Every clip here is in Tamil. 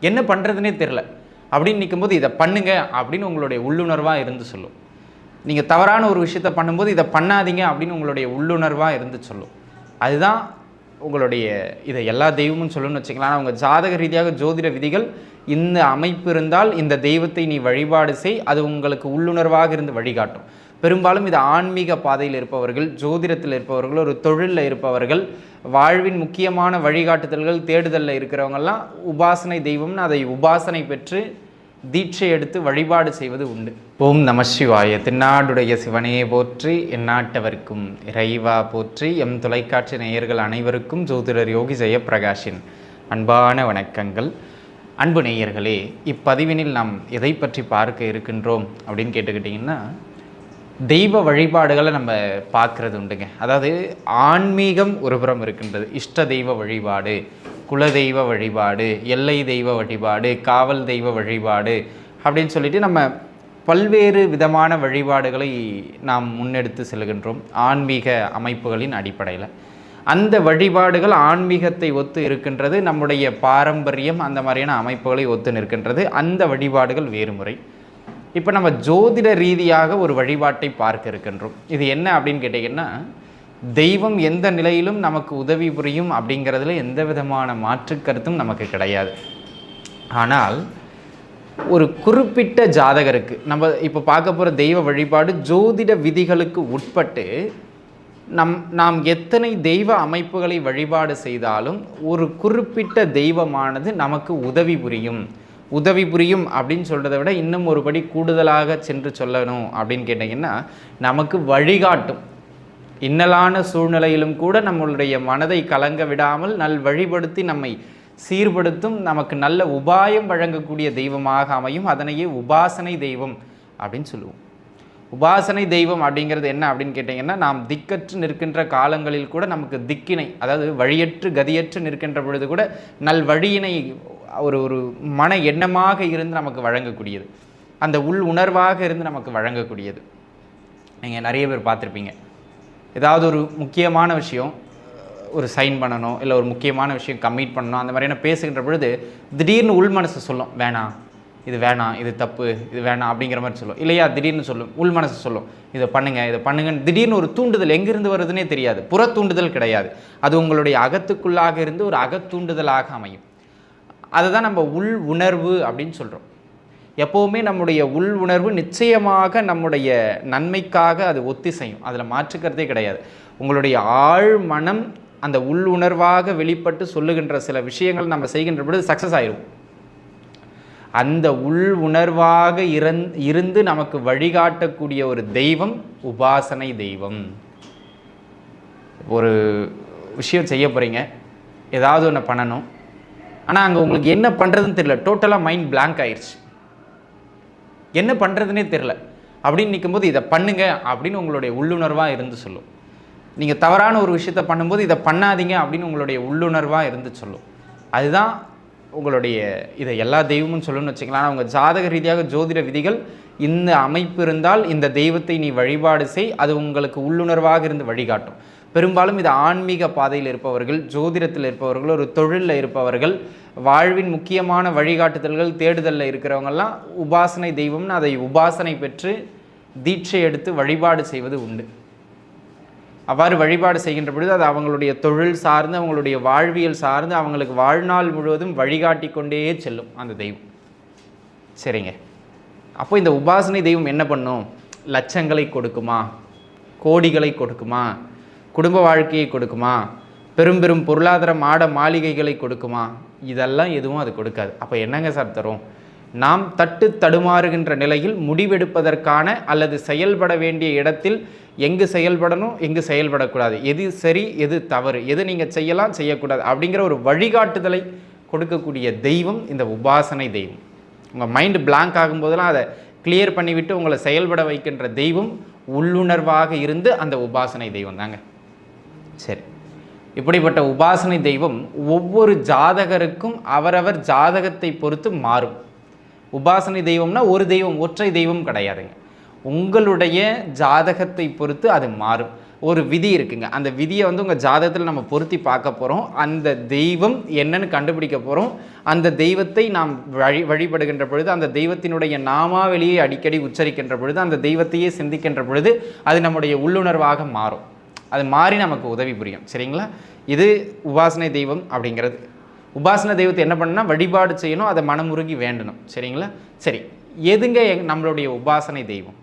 என்ன பண்ணுறதுனே தெரில அப்படின்னு நிற்கும்போது இதை பண்ணுங்க அப்படின்னு உங்களுடைய உள்ளுணர்வாக இருந்து சொல்லும். நீங்கள் தவறான ஒரு விஷயத்த பண்ணும்போது இதை பண்ணாதீங்க அப்படின்னு உங்களுடைய உள்ளுணர்வாக இருந்து சொல்லும். அதுதான் உங்களுடைய இதை எல்லா தெய்வமும் சொல்லணும்னு வச்சுக்கலாம் ஆனால் உங்கள் ஜாதக ரீதியாக ஜோதிட விதிகள் இந்த அமைப்பு இருந்தால் இந்த தெய்வத்தை நீ வழிபாடு செய். அது உங்களுக்கு உள்ளுணர்வாக இருந்து வழிகாட்டும். பெரும்பாலும் இது ஆன்மீக பாதையில் இருப்பவர்கள் ஜோதிடத்தில் இருப்பவர்கள் ஒரு தொழிலில் இருப்பவர்கள் வாழ்வின் முக்கியமான வழிகாட்டுதல்கள் தேடுதலில் இருக்கிறவங்கெல்லாம் உபாசனை தெய்வம்னு அதை உபாசனை பெற்று தீட்சை எடுத்து வழிபாடு செய்வது உண்டு. ஓம் நம சிவாய. திருநாடுடைய சிவனே போற்றி எந்நாட்டவர்க்கும் இறைவா போற்றி எம் தொலைக்காட்சி நேயர்கள் அனைவருக்கும் ஜோதிடர் யோகி ஜெயப்பிரகாஷின் அன்பான வணக்கங்கள். அன்பு நேயர்களே இப்பதிவினில் நாம் எதை பற்றி பார்க்க இருக்கின்றோம் அப்படின்னு கேட்டுக்கிட்டிங்கன்னா தெய்வ வழிபாடுகளை நம்ம பார்க்குறது உண்டுங்க. அதாவது ஆன்மீகம் ஒரு புறம் இருக்கின்றது. இஷ்ட தெய்வ வழிபாடு குலதெய்வ வழிபாடு எல்லை தெய்வ வழிபாடு காவல் தெய்வ வழிபாடு அப்படின்னு சொல்லிட்டு நம்ம பல்வேறு விதமான வழிபாடுகளை நாம் முன்னெடுத்து செல்கின்றோம் ஆன்மீக அமைப்புகளின் அடிப்படையில். அந்த வழிபாடுகள் ஆன்மீகத்தை ஒத்து இருக்கின்றது நம்முடைய பாரம்பரியம் அந்த மாதிரியான அமைப்புகளை ஒத்து நிற்கின்றது. அந்த வழிபாடுகள் வேறு முறை. இப்போ நம்ம ஜோதிட ரீதியாக ஒரு வழிபாட்டை பார்க்க இருக்கின்றோம். இது என்ன அப்படின்னு கேட்டிங்கன்னா தெய்வம் எந்த நிலையிலும் நமக்கு உதவி புரியும் அப்படிங்கிறதுல எந்த விதமான மாற்று கருத்தும் நமக்கு கிடையாது. ஆனால் ஒரு குறிப்பிட்ட ஜாதகருக்கு நம்ம இப்போ பார்க்க போகிற தெய்வ வழிபாடு ஜோதிட விதிகளுக்கு உட்பட்டு நம் நாம் எத்தனை தெய்வ அமைப்புகளை வழிபாடு செய்தாலும் ஒரு குறிப்பிட்ட தெய்வமானது நமக்கு உதவி புரியும். உதவி புரியும் அப்படின்னு சொல்கிறத விட இன்னும் ஒரு படி கூடுதலாக சென்று சொல்லணும் அப்படின்னு கேட்டிங்கன்னா நமக்கு வழிகாட்டும். இன்னலான சூழ்நிலையிலும் கூட நம்மளுடைய மனதை கலங்க விடாமல் நல் வழிபடுத்தி நம்மை சீர்படுத்தும் நமக்கு நல்ல உபாயம் வழங்கக்கூடிய தெய்வமாக அமையும். அதனையே உபாசனை தெய்வம் அப்படின்னு சொல்லுவோம். உபாசனை தெய்வம் அப்படிங்கிறது என்ன அப்படின்னு கேட்டிங்கன்னா நாம் திக்கற்று நிற்கின்ற காலங்களில் கூட நமக்கு திக்கினை அதாவது வழியற்று கதியற்று நிற்கின்ற பொழுது கூட நல் வழியினை ஒரு ஒரு மன எண்ணமாக இருந்து நமக்கு வழங்கக்கூடியது. அந்த உள் உணர்வாக இருந்து நமக்கு வழங்கக்கூடியது. நீங்கள் நிறைய பேர் பார்த்துருப்பீங்க. ஏதாவது ஒரு முக்கியமான விஷயம் ஒரு சைன் பண்ணணும் இல்லை ஒரு முக்கியமான விஷயம் கம்மிட் பண்ணணும் அந்த மாதிரியான பேசுகின்ற பொழுது திடீர்னு உள் மனசு சொல்லும் வேணாம் இது வேணாம் இது தப்பு இது வேணாம் அப்படிங்கிற மாதிரி சொல்லும். இல்லையா திடீர்னு சொல்லும் உள் மனசு சொல்லும் இதை பண்ணுங்க இதை பண்ணுங்கன்னு. திடீர்னு ஒரு தூண்டுதல் எங்கேருந்து வருதுன்னே தெரியாது. புற தூண்டுதல் கிடையாது. அது உங்களுடைய அகத்துக்குள்ளாக இருந்து ஒரு அகத்தூண்டுதலாக அமையும். அதை தான் நம்ம உள் உணர்வு அப்படின்னு சொல்கிறோம் எப்போவுமே நம்முடைய உள் உணர்வு நிச்சயமாக நம்முடைய நன்மைக்காக அது ஒத்திசையும். அதில் மாற்றுக்கிறதே கிடையாது. உங்களுடைய ஆழ் மனம் அந்த உள் உணர்வாக வெளிப்பட்டு சொல்லுகின்ற சில விஷயங்கள் நம்ம செய்கின்ற பொழுது சக்ஸஸ் ஆயிரும். அந்த உள் உணர்வாக இருந் இருந்து நமக்கு வழிகாட்டக்கூடிய ஒரு தெய்வம் உபாசனை தெய்வம். ஒரு விஷயம் செய்ய போகிறீங்க ஏதாவது ஒன்று பண்ணணும். ஆனால் அங்கே உங்களுக்கு என்ன பண்ணுறதுன்னு தெரியல. டோட்டலாக மைண்ட் பிளாங்க் ஆயிடுச்சு என்ன பண்ணுறதுனே தெரில அப்படின்னு நிற்கும்போது இதை பண்ணுங்க அப்படின்னு உங்களுடைய உள்ளுணர்வாக இருந்து சொல்லும். நீங்கள் தவறான ஒரு விஷயத்த பண்ணும்போது இதை பண்ணாதீங்க அப்படின்னு உங்களுடைய உள்ளுணர்வாக இருந்து சொல்லும். அதுதான் உங்களுடைய இதை எல்லா தெய்வமும் சொல்லணும்னு வச்சுக்கலாம் ஆனால் உங்கள் ஜாதக ரீதியாக ஜோதிட விதிகள் இந்த அமைப்பு இருந்தால் இந்த தெய்வத்தை நீ வழிபாடு செய். அது உங்களுக்கு உள்ளுணர்வாக இருந்து வழிகாட்டும். பெரும்பாலும் இது ஆன்மீக பாதையில் இருப்பவர்கள் ஜோதிடத்தில் இருப்பவர்கள் ஒரு தொழிலில் இருப்பவர்கள் வாழ்வின் முக்கியமான வழிகாட்டுதல்கள் தேடுதலில் இருக்கிறவங்கெல்லாம் உபாசனை தெய்வம்னு அதை உபாசனை பெற்று தீட்சை எடுத்து வழிபாடு செய்வது உண்டு. அவ்வாறு வழிபாடு செய்கின்ற பொழுது அது அவங்களுடைய தொழில் சார்ந்து அவங்களுடைய வாழ்வியல் சார்ந்து அவங்களுக்கு வாழ்நாள் முழுவதும் வழிகாட்டி கொண்டே செல்லும் அந்த தெய்வம். சரிங்க. அப்போ இந்த உபாசனை தெய்வம் என்ன பண்ணும்? லட்சங்களை கொடுக்குமா? கோடிகளை கொடுக்குமா? குடும்ப வாழ்க்கையை கொடுக்குமா? பெரும் பெரும் பொருளாதார மாட மாளிகைகளை கொடுக்குமா? இதெல்லாம் எதுவும் அது கொடுக்காது. அப்போ என்னங்க சார் தரும்? நாம் தட்டு தடுமாறுகின்ற நிலையில் முடிவெடுப்பதற்கான அல்லது செயல்பட வேண்டிய இடத்தில் எங்கு செயல்படணும் எங்கு செயல்படக்கூடாது? எது சரி எது தவறு? எது நீங்கள் செய்யலாம் செய்யக்கூடாது? அப்படிங்கிற ஒரு வழிகாட்டுதலை கொடுக்கக்கூடிய தெய்வம் இந்த உபாசனை தெய்வம். உங்கள் மைண்டு பிளாங்க் ஆகும்போதெல்லாம் அதை கிளியர் பண்ணிவிட்டு உங்களை செயல்பட வைக்கின்ற தெய்வம் உள்ளுணர்வாக இருந்து அந்த உபாசனை தெய்வம் தாங்க. சரி. இப்படிப்பட்ட உபாசனை தெய்வம் ஒவ்வொரு ஜாதகருக்கும் அவரவர் ஜாதகத்தை பொறுத்து மாறும். உபாசனை தெய்வம்னா ஒரு தெய்வம் ஒற்றை தெய்வம் கிடையாதுங்க. உங்களுடைய ஜாதகத்தை பொறுத்து அது மாறும். ஒரு விதி இருக்குங்க. அந்த விதியை வந்து உங்கள் ஜாதகத்தில் நம்ம பொருத்தி பார்க்க போகிறோம் அந்த தெய்வம் என்னன்னு கண்டுபிடிக்க போகிறோம் அந்த தெய்வத்தை நாம் வழி வழிபடுகின்ற பொழுது அந்த தெய்வத்தினுடைய நாமாவளியை அடிக்கடி உச்சரிக்கின்ற பொழுது அந்த தெய்வத்தையே சிந்திக்கின்ற பொழுது அது நம்முடைய உள்ளுணர்வாக மாறும். அது மாறி நமக்கு உதவி புரியும். சரிங்களா? இது உபாசனை தெய்வம் அப்படிங்கிறது. உபாசனை தெய்வத்தை என்ன பண்ணால் வழிபாடு செய்யணும் அதை மனமுருகி வேண்டணும். சரிங்களா? சரி. எதுங்க எங் நம்மளுடைய உபாசனை தெய்வம்?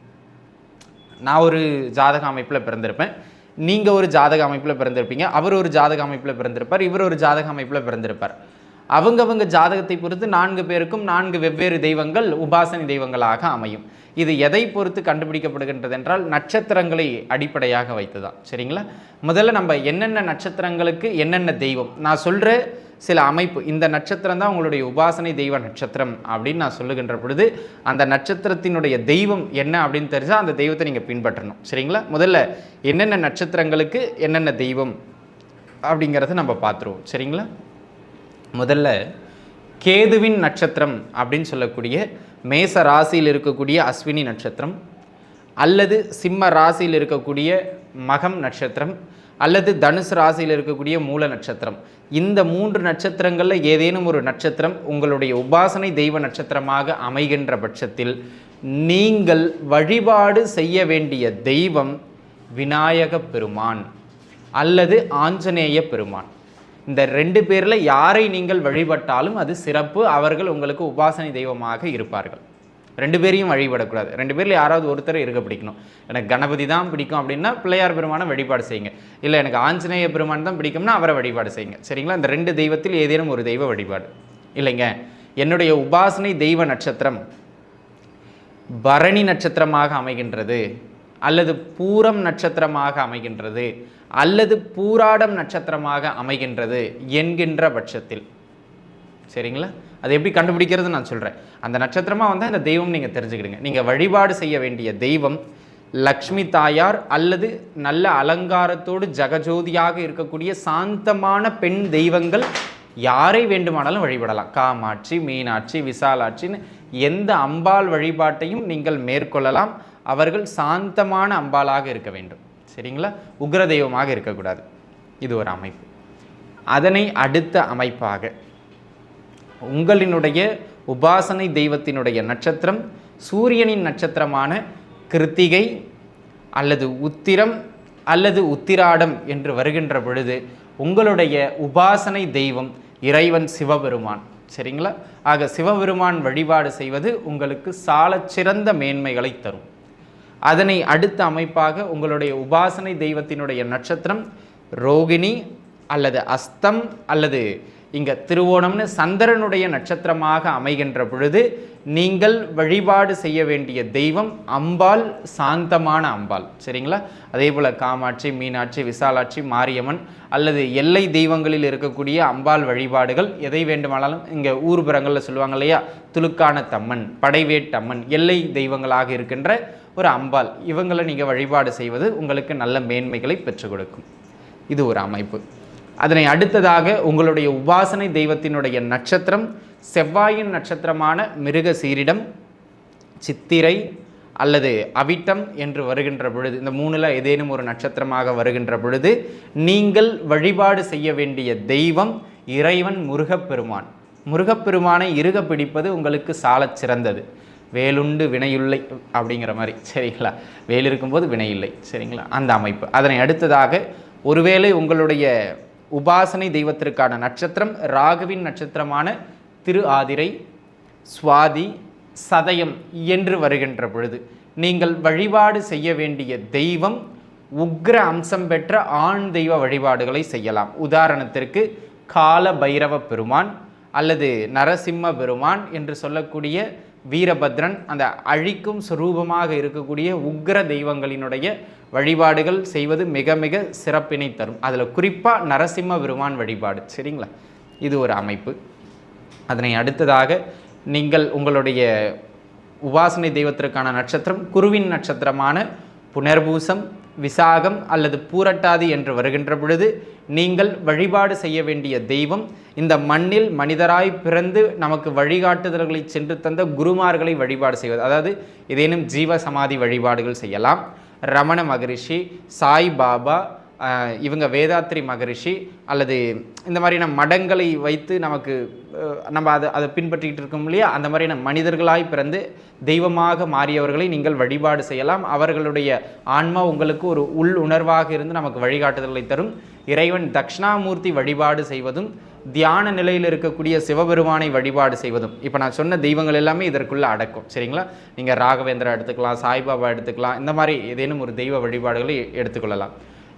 நான் ஒரு ஜாதக அமைப்பில் பிறந்திருப்பேன். நீங்கள் ஒரு ஜாதக அமைப்பில் பிறந்திருப்பீங்க. அவர் ஒரு ஜாதக அமைப்பில் பிறந்திருப்பார். இவர் ஒரு ஜாதக அமைப்பில் பிறந்திருப்பார். அவங்கவங்க ஜாதகத்தை பொறுத்து நான்கு பேருக்கும் நான்கு வெவ்வேறு தெய்வங்கள் உபாசனை தெய்வங்களாக அமையும். இது எதை பொறுத்து கண்டுபிடிக்கப்படுகின்றது என்றால் நட்சத்திரங்களை அடிப்படையாக வைத்து தான் சரிங்களா? முதல்ல நம்ம என்னென்ன நட்சத்திரங்களுக்கு என்னென்ன தெய்வம்? நான் சொல்கிற சில அமைப்பு. இந்த நட்சத்திரம் தான் உங்களுடைய உபாசனை தெய்வ நட்சத்திரம் அப்படின்னு நான் சொல்லுகின்ற பொழுது அந்த நட்சத்திரத்தினுடைய தெய்வம் என்ன அப்படின்னு தெரிஞ்சால் அந்த தெய்வத்தை நீங்கள் பின்பற்றணும். சரிங்களா? முதல்ல என்னென்ன நட்சத்திரங்களுக்கு என்னென்ன தெய்வம் அப்படிங்கிறத நம்ம பார்த்துருவோம். சரிங்களா? முதல்ல கேதுவின் நட்சத்திரம் அப்படின்னு சொல்லக்கூடிய மேச ராசியில் இருக்கக்கூடிய அஸ்வினி நட்சத்திரம் அல்லது சிம்ம ராசியில் இருக்கக்கூடிய மகம் நட்சத்திரம் அல்லது தனுசு ராசியில் இருக்கக்கூடிய மூல நட்சத்திரம். இந்த மூன்று நட்சத்திரங்களில் ஏதேனும் ஒரு நட்சத்திரம் உங்களுடைய உபாசனை தெய்வ நட்சத்திரமாக அமைகின்ற பட்சத்தில் நீங்கள் வழிபாடு செய்ய வேண்டிய தெய்வம் விநாயக பெருமான் அல்லது ஆஞ்சநேய பெருமான். இந்த ரெண்டு பேரில் யாரை நீங்கள் வழிபட்டாலும் அது சிறப்பு. அவர்கள் உங்களுக்கு உபாசனை தெய்வமாக இருப்பார்கள். ரெண்டு பேரையும் வழிபடக்கூடாது. ரெண்டு பேரில் யாராவது ஒருத்தர் இருக்க பிடிக்கணும். எனக்கு கணபதி தான் பிடிக்கும் அப்படின்னா பிள்ளையார் பெருமானை வழிபாடு செய்யுங்க. இல்லை எனக்கு ஆஞ்சநேய பெருமான் தான் பிடிக்கும்னா அவரை வழிபாடு செய்யுங்க. சரிங்களா? இந்த ரெண்டு தெய்வத்தில் ஏதேனும் ஒரு தெய்வ வழிபாடு. இல்லைங்க. என்னுடைய உபாசனை தெய்வ நட்சத்திரம் பரணி நட்சத்திரமாக அமைகின்றது. அல்லது பூரம் நட்சத்திரமாக அமைகின்றது அல்லது பூராடம் நட்சத்திரமாக அமைகின்றது என்கின்ற பட்சத்தில். சரிங்களா? அது எப்படி கண்டுபிடிக்கிறது நான் சொல்கிறேன் அந்த நட்சத்திரமாக வந்தால் அந்த தெய்வம் நீங்கள் தெரிஞ்சுக்கிடுங்க. நீங்கள் வழிபாடு செய்ய வேண்டிய தெய்வம் லக்ஷ்மி தாயார் அல்லது நல்ல அலங்காரத்தோடு ஜெகஜோதியாக இருக்கக்கூடிய சாந்தமான பெண் தெய்வங்கள் யாரை வேண்டுமானாலும் வழிபடலாம். காமாட்சி மீனாட்சி விசாலாட்சின்னு எந்த அம்பாள் வழிபாட்டையும் நீங்கள் மேற்கொள்ளலாம். அவர்கள் சாந்தமான அம்பாளாக இருக்க வேண்டும். சரிங்களா? உக்ர தெய்வமாக இருக்கக்கூடாது. இது ஒரு அமைப்பு. அதனை அடுத்த அமைப்பாக உங்களினுடைய உபாசனை தெய்வத்தினுடைய நட்சத்திரம் சூரியனின் நட்சத்திரமான கிருத்திகை அல்லது உத்திரம் அல்லது உத்திராடம் என்று வருகின்ற பொழுது உங்களுடைய உபாசனை தெய்வம் இறைவன் சிவபெருமான். சரிங்களா? ஆக சிவபெருமான் வழிபாடு செய்வது உங்களுக்கு சாலச்சிறந்த மேன்மைகளை தரும். அதனை அடுத்த அமைப்பாக உங்களுடைய உபாசனை தெய்வத்தினுடைய நட்சத்திரம் ரோகிணி அல்லது அஸ்தம் அல்லது இங்கே திருவோணம்னு சந்திரனுடைய நட்சத்திரமாக அமைகின்ற பொழுது நீங்கள் வழிபாடு செய்ய வேண்டிய தெய்வம் அம்பாள் சாந்தமான அம்பாள். சரிங்களா? அதே போல் காமாட்சி மீனாட்சி விசாலாட்சி மாரியம்மன் அல்லது எல்லை தெய்வங்களில் இருக்கக்கூடிய அம்பாள் வழிபாடுகள் எதை வேண்டுமானாலும் இங்கே ஊர்புறங்களில் சொல்லுவாங்க இல்லையா? துலுக்கான தம்மன் படைவேட்டம்மன் எல்லை தெய்வங்களாக இருக்கின்ற ஒரு அம்பாள். இவங்களை நீங்கள் வழிபாடு செய்வது உங்களுக்கு நல்ல மேன்மைகளை பெற்றுக் கொடுக்கும். இது ஒரு அமைப்பு. அதனை அடுத்ததாக உங்களுடைய உபாசனை தெய்வத்தினுடைய நட்சத்திரம் செவ்வாயின் நட்சத்திரமான மிருக சீரிடம் சித்திரை அல்லது அவிட்டம் என்று வருகின்ற பொழுது இந்த மூணில் ஏதேனும் ஒரு நட்சத்திரமாக வருகின்ற பொழுது நீங்கள் வழிபாடு செய்ய வேண்டிய தெய்வம் இறைவன் முருகப்பெருமான். முருகப்பெருமானை இறுக பிடிப்பது உங்களுக்கு சாலச் சிறந்தது. வேலுண்டு வினையுள்ளை அப்படிங்கிற மாதிரி சரிங்களா? வேல் இருக்கும்போது வினையில்லை சரிங்களா? அந்த அமைப்பு. அதனை அடுத்ததாக ஒருவேளை உங்களுடைய உபாசனை தெய்வத்திற்கான நட்சத்திரம் ராகுவின் நட்சத்திரமான திரு ஆதிரை சுவாதி சதயம் என்று வருகின்ற பொழுது நீங்கள் வழிபாடு செய்ய வேண்டிய தெய்வம் உக்ர அம்சம் பெற்ற ஆண் தெய்வ வழிபாடுகளை செய்யலாம். உதாரணத்திற்கு கால பைரவ பெருமான் அல்லது நரசிம்ம பெருமான் என்று சொல்லக்கூடிய வீரபத்ரன் அந்த அழிக்கும் சுரூபமாக இருக்கக்கூடிய உக்ர தெய்வங்களினுடைய வழிபாடுகள் செய்வது மிக மிக சிறப்பினை தரும். அதில் குறிப்பாக நரசிம்ம பெருமான் வழிபாடு. சரிங்களா? இது ஒரு அமைப்பு. அதனை அடுத்ததாக நீங்கள் உங்களுடைய உபாசனை தெய்வத்திற்கான நட்சத்திரம் குருவின் நட்சத்திரமான புனர்பூசம் விசாகம் அல்லது பூரட்டாதி என்று வருகின்ற பொழுது நீங்கள் வழிபாடு செய்ய வேண்டிய தெய்வம் இந்த மண்ணில் மனிதராய் பிறந்து நமக்கு வழிகாட்டுதல்களை சென்று தந்த குருமார்களை வழிபாடு செய்வது. அதாவது ஏதேனும் ஜீவ சமாதி வழிபாடுகள் செய்யலாம். ரமண மகரிஷி சாய் பாபா இவங்க வேதாத்ரி மகரிஷி அல்லது இந்த மாதிரியான மடங்களை வைத்து நமக்கு நம்ம அதை அதை பின்பற்றிக்கிட்டு இருக்கோம் இல்லையா? அந்த மாதிரியான மனிதர்களாய் பிறந்து தெய்வமாக மாறியவர்களை நீங்கள் வழிபாடு செய்யலாம். அவர்களுடைய ஆன்மா உங்களுக்கு ஒரு உள் உணர்வாக இருந்து நமக்கு வழிகாட்டுதல்களை தரும். இறைவன் தட்சிணாமூர்த்தி வழிபாடு செய்வதும் தியான நிலையில் இருக்கக்கூடிய சிவபெருமானை வழிபாடு செய்வதும். இப்போ நான் சொன்ன தெய்வங்கள் எல்லாமே இதற்குள்ள அடக்கும். சரிங்களா? நீங்கள் ராகவேந்திரா எடுத்துக்கலாம் சாய்பாபா எடுத்துக்கலாம் இந்த மாதிரி ஏதேனும் ஒரு தெய்வ வழிபாடுகளை எடுத்துக்கொள்ளலாம்.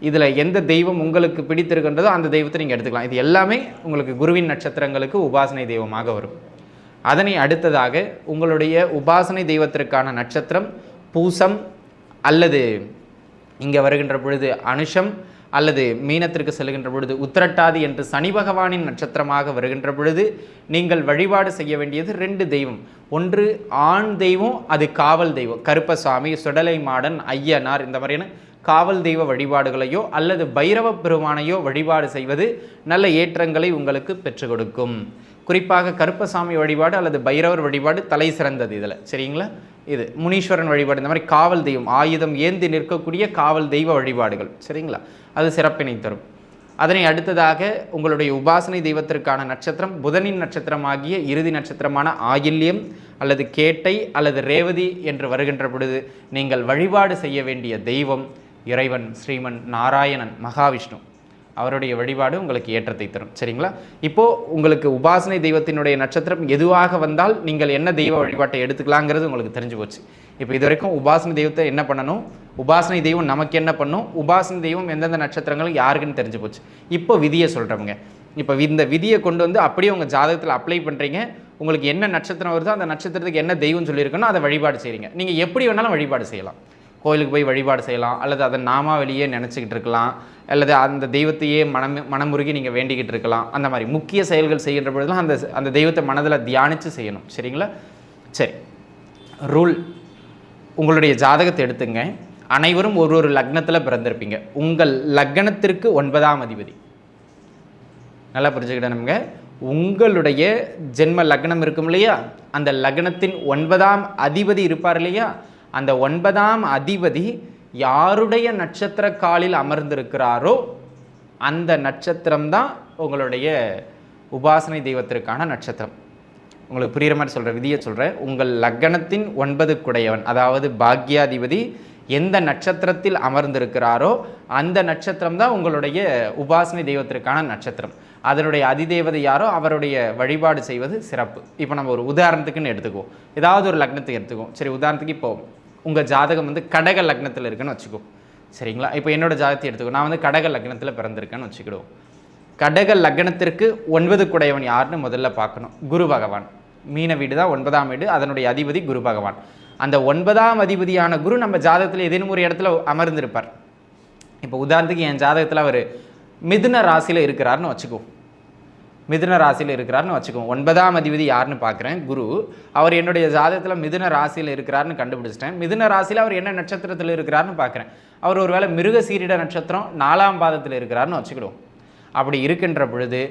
இதில் எந்த தெய்வம் உங்களுக்கு பிடித்திருக்கின்றதோ அந்த தெய்வத்தை நீங்கள் எடுத்துக்கலாம். இது எல்லாமே உங்களுக்கு குருவின் நட்சத்திரங்களுக்கு உபாசனை தெய்வமாக வரும். அதனை அடுத்ததாக உங்களுடைய உபாசனை தெய்வத்திற்கான நட்சத்திரம் பூசம் அல்லது இங்கே வருகின்ற பொழுது அனுஷம் அல்லது மீனத்திற்கு செல்கின்ற பொழுது உத்திரட்டாதி என்று சனி பகவானின் நட்சத்திரமாக வருகின்ற பொழுது நீங்கள் வழிபாடு செய்ய வேண்டியது ரெண்டு தெய்வம். ஒன்று ஆண் தெய்வம் அது காவல் தெய்வம். கருப்பசாமி சுடலை மாடன் ஐயனார் இந்த மாதிரியான காவல் தெய்வ வழிபாடுகளையோ அல்லது பைரவ பெருமானையோ வழிபாடு செய்வது நல்ல ஏற்றங்களை உங்களுக்கு பெற்றுக் கொடுக்கும். குறிப்பாக கருப்பசாமி வழிபாடு அல்லது பைரவர் வழிபாடு தலை சிறந்தது இதில். சரிங்களா? இது முனீஸ்வரன் வழிபாடு இந்த மாதிரி காவல் தெய்வம் ஆயுதம் ஏந்தி நிற்கக்கூடிய காவல் தெய்வ வழிபாடுகள். சரிங்களா? அது சிறப்பினை தரும். அதனை அடுத்ததாக உங்களுடைய உபாசனை தெய்வத்திற்கான நட்சத்திரம் புதனின் நட்சத்திரமாகிய இறுதி நட்சத்திரமான ஆயில்யம் அல்லது கேட்டை அல்லது ரேவதி என்று வருகின்ற பொழுது நீங்கள் வழிபாடு செய்ய வேண்டிய தெய்வம் இறைவன் ஸ்ரீமன் நாராயணன் மகாவிஷ்ணு. அவருடைய வழிபாடு உங்களுக்கு ஏற்றத்தை தரும். சரிங்களா? இப்போ உங்களுக்கு உபாசனை தெய்வத்தினுடைய நட்சத்திரம் எதுவாக வந்தால் நீங்கள் என்ன தெய்வ வழிபாட்டை எடுத்துக்கலாங்கிறது உங்களுக்கு தெரிஞ்சு போச்சு. இப்போ இது வரைக்கும் உபாசனை தெய்வத்தை என்ன பண்ணணும்? உபாசனை தெய்வம் நமக்கு என்ன பண்ணும்? உபாசனை தெய்வம் எந்தெந்த நட்சத்திரங்கள் யாருக்குன்னு தெரிஞ்சு போச்சு. இப்போ விதியை சொல்கிறவங்க இப்போ இந்த விதியை கொண்டு வந்து அப்படியே உங்கள் ஜாதகத்தில் அப்ளை பண்ணுறீங்க உங்களுக்கு என்ன நட்சத்திரம் வருதோ அந்த நட்சத்திரத்துக்கு என்ன தெய்வம் சொல்லியிருக்கணும் அதை வழிபாடு செய்கிறீங்க நீங்கள் எப்படி வேணாலும் வழிபாடு செய்யலாம். கோயிலுக்கு போய் வழிபாடு செய்யலாம் அல்லது அதை நாமாவளியே நினச்சிக்கிட்டு இருக்கலாம் அல்லது அந்த தெய்வத்தையே மனம் மனமுருகி நீங்கள் வேண்டிக்கிட்டு இருக்கலாம். அந்த மாதிரி முக்கிய செயல்கள் செய்கின்ற பொழுதுலாம் அந்த அந்த தெய்வத்தை மனதில் தியானித்து செய்யணும். சரிங்களா? சரி. ரூல் உங்களுடைய ஜாதகத்தை எடுத்துங்க. அனைவரும் ஒரு ஒரு லக்னத்தில் பிறந்திருப்பீங்க. உங்கள் லக்னத்திற்கு ஒன்பதாம் அதிபதி. நல்லா புரிஞ்சுக்கிட்டனுங்க உங்களுடைய ஜென்ம லக்னம் இருக்கும் இல்லையா அந்த லக்னத்தின் ஒன்பதாம் அதிபதி இருப்பார் இல்லையா? அந்த ஒன்பதாம் அதிபதி யாருடைய நட்சத்திர காலில் அமர்ந்திருக்கிறாரோ அந்த நட்சத்திரம் தான் உங்களுடைய உபாசனை தெய்வத்திற்கான நட்சத்திரம். உங்களுக்கு புரிகிற மாதிரி சொல்கிறேன் விதியை சொல்கிறேன் உங்கள் லக்னத்தின் ஒன்பது குடையவன் அதாவது பாக்யாதிபதி எந்த நட்சத்திரத்தில் அமர்ந்திருக்கிறாரோ அந்த நட்சத்திரம் தான் உங்களுடைய உபாசனை தெய்வத்திற்கான நட்சத்திரம். அதனுடைய அதிதேவதை யாரோ அவருடைய வழிபாடு செய்வது சிறப்பு. இப்போ நம்ம ஒரு உதாரணத்துக்குன்னு எடுத்துக்குவோம். ஏதாவது ஒரு லக்னத்துக்கு எடுத்துக்குவோம். சரி உதாரணத்துக்கு இப்போ உங்கள் ஜாதகம் வந்து கடக லக்னத்தில் இருக்குன்னு வச்சுக்கோ. சரிங்களா? இப்போ என்னோடய ஜாதகத்தை எடுத்துக்கோ. நான் வந்து கடக லக்னத்தில் பிறந்திருக்கேன்னு வச்சுக்கிடுவோம். கடக லக்னத்திற்கு ஒன்பது குடையவன் யாருன்னு முதல்ல பார்க்கணும். குரு பகவான். மீன வீடு தான் ஒன்பதாம் வீடு. அதனுடைய அதிபதி குரு பகவான். அந்த ஒன்பதாம் அதிபதியான குரு நம்ம ஜாதகத்தில் ஏதேனும் ஒரு இடத்துல அமர்ந்திருப்பார். இப்போ உதாரணத்துக்கு என் ஜாதகத்தில் அவர் மிதுன ராசியில் இருக்கிறாருன்னு வச்சுக்கோ. மிதுன ராசியில் இருக்கிறாருன்னு வச்சுக்கோங்க. ஒன்பதாம் அதிபதி யாருன்னு பார்க்குறேன் குரு. அவர் என்னுடைய ஜாதகத்தில் மிதுன ராசியில் இருக்கிறாருன்னு கண்டுபிடிச்சிட்டேன். மிதுன ராசியில் அவர் என்ன நட்சத்திரத்தில் இருக்கிறாருன்னு பார்க்குறேன் அவர் ஒருவேளை மிருக சீரிட நட்சத்திரம் நாலாம் பாதத்தில் இருக்கிறாருன்னு வச்சுக்கிடுவோம். அப்படி இருக்கின்ற பொழுது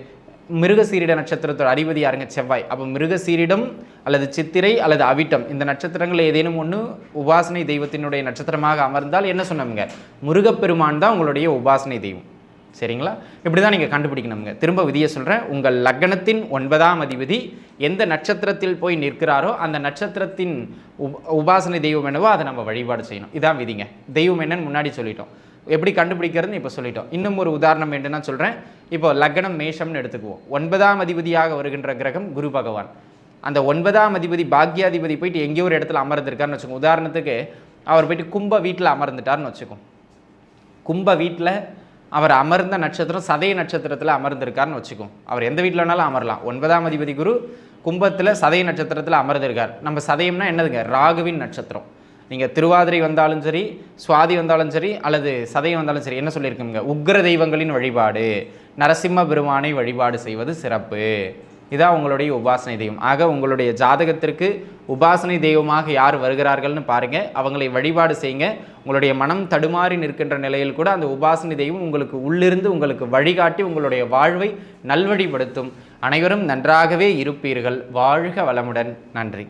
மிருகசீரிட நட்சத்திரத்தோட அதிபதி யாருங்க? செவ்வாய். அப்போ மிருகசீரிடம் அல்லது சித்திரை அல்லது அவிட்டம் இந்த நட்சத்திரங்கள் ஏதேனும் ஒன்று உபாசனை தெய்வத்தினுடைய நட்சத்திரமாக அமர்ந்தால் என்ன சொன்னோம்ங்க முருகப்பெருமான் தான் உங்களுடைய உபாசனை தெய்வம். சரிங்களா? இப்படி தான் நீங்கள் கண்டுபிடிக்கணுங்க திரும்ப விதியை சொல்கிறேன் உங்கள் லக்னத்தின் ஒன்பதாம் அதிபதி எந்த நட்சத்திரத்தில் போய் நிற்கிறாரோ அந்த நட்சத்திரத்தின் உப உபாசனை தெய்வம் என்னவோ அதை நம்ம வழிபாடு செய்யணும். இதான் விதிங்க. தெய்வம் என்னன்னு முன்னாடி சொல்லிட்டோம். எப்படி கண்டுபிடிக்கிறதுன்னு இப்போ சொல்லிட்டோம். இன்னும் ஒரு உதாரணம் வேண்டும்னா சொல்கிறேன் இப்போ லக்னம் மேஷம்னு எடுத்துக்குவோம். ஒன்பதாம் அதிபதியாக வருகின்ற கிரகம் குரு பகவான். அந்த ஒன்பதாம் அதிபதி பாக்யாதிபதி போயிட்டு எங்கேயோ ஒரு இடத்துல அமர்ந்திருக்காருன்னு வச்சுக்கோங்க. உதாரணத்துக்கு அவர் போயிட்டு கும்ப வீட்டில் அமர்ந்துட்டார்னு வச்சுக்கோம் கும்ப வீட்டில் அவர் அமர்ந்த நட்சத்திரம் சதய நட்சத்திரத்தில் அமர்ந்திருக்காருன்னு வச்சுக்கோம் அவர் எந்த வீட்டில் வேணாலும் அமரலாம். ஒன்பதாம் அதிபதி குரு கும்பத்தில் சதய நட்சத்திரத்தில் அமர்ந்திருக்கார். நம்ம சதயம்னா என்னதுங்க? ராகுவின் நட்சத்திரம். நீங்கள் திருவாதிரை வந்தாலும் சரி சுவாதி வந்தாலும் சரி அல்லது சதயம் வந்தாலும் சரி என்ன சொல்லியிருக்கோங்க? உக்ர தெய்வங்களின் வழிபாடு நரசிம்ம பெருமானை வழிபாடு செய்வது சிறப்பு. இதான் உங்களுடைய உபாசனை தெய்வம். ஆக உங்களுடைய ஜாதகத்திற்கு உபாசனை தெய்வமாக யார் வருகிறார்கள்னு பாருங்க. அவங்களை வழிபாடு செய்யுங்க. உங்களுடைய மனம் தடுமாறி நிற்கின்ற நிலையில் கூட அந்த உபாசனை தெய்வம் உங்களுக்கு உள்ளிருந்து உங்களுக்கு வழிகாட்டி உங்களுடைய வாழ்வை நல்வழிப்படுத்தும். அனைவரும் நன்றாகவே இருப்பீர்கள். வாழ்க வளமுடன். நன்றி.